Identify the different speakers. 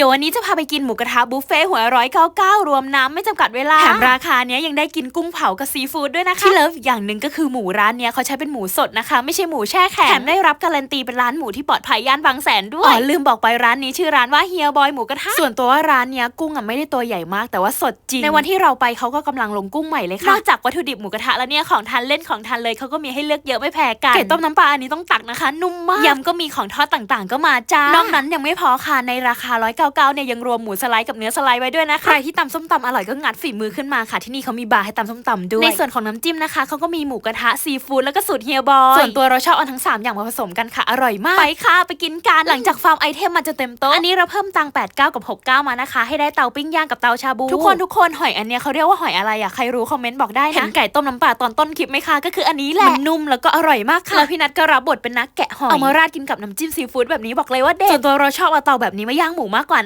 Speaker 1: ดี๋ยววันนี้จะพาไปกินหมูกระทะบุฟเฟ่ต์หัวร้อยเก้าเก้ารวมน้ำไม่จำกัดเวลาแถมราคาเนี้ยยังได้กินกุ้งเผากับซีฟู้ดด้วยนะคะที่เลิฟอย่างหนึ่งก็คือหมูร้านเนี้ยเขาใช้เป็นหมูสดนะคะ ไม่ใช่หมูแช่แข็งแถมได้รับการันตีเป็นร้านหมูที่ปลอดภัยย่านบางแสนด้วยอ๋อลืมบอกไปร้านนี้ชื่อร้านว่าเฮียบอยหมูกระทะส่วนตัวว่าร้านเนี้ยกุ้งอะไม่ได้ตัวใหญ่มาก แต่ว่าสดจริงในวันที่เราไปเขาก็กำลังลงกุ้งใหม่เลยค่ะนอกจากวัตถุดิบหมูกระทะแล้วเนี่ยของทานเล่นของทานเลยเขาก็มีให้เลือกเยอะไม่แพ้กันไก่ต้มน้ำปลาอันนี้ต้องตักนะคะ นุ่มมากยำก็มีของทอดต่างๆ ก็มาจ้านอกนั้นยังไม่พอค่ะในราคา199เนี่ยยังรวมหมูสไลด์กับเนื้อสไลด์ไว้ด้วยนะคะใครที่ตำส้มตำอร่อยก็งัดฝีมือขึ้นมาค่ะที่นี่เขามีบาร์ให้ตำส้มตำด้วยในส่วนของน้ำจิ้มนะคะเขาก็มีหมูกระทะซีฟู้ดแล้วก็สูตรเฮียบอยส่วนตัวเราชอบเอาทั้งสามอย่างมาผสมกันค่ะอร่อยมากไปค่ะไปกินกันหลังจากฟาร์มไอเทมมันจะเต็มโต๊ะอันนี้เราเพิ่มตังค์89 กับ 69 มานะคะ ให้ได้เตาปิ้งย่างกับเตาชาบูทุกคนทุกคนหอยอันเนี้ยเขาเรียกว่าหอยอะไรอะใครรู้คอมเมนต์บอกได้นะเห็นไก่ต้มน้ำปลาตอนต้นคลิปไหมคะก็คืออันนี้แหละมันนุ่มแล้วก็อร่อยมากค่ะแล้วพี่นัทก็รับบทเป็นนักแกะหอยเอามาราดกินกับน้ำจิ้มซีฟู้ดแบบนี้บอกเลยว่าเด็ดส่วนตัวเราชอบเอาเตาแบบนี้มาย่างหมูมากกว่า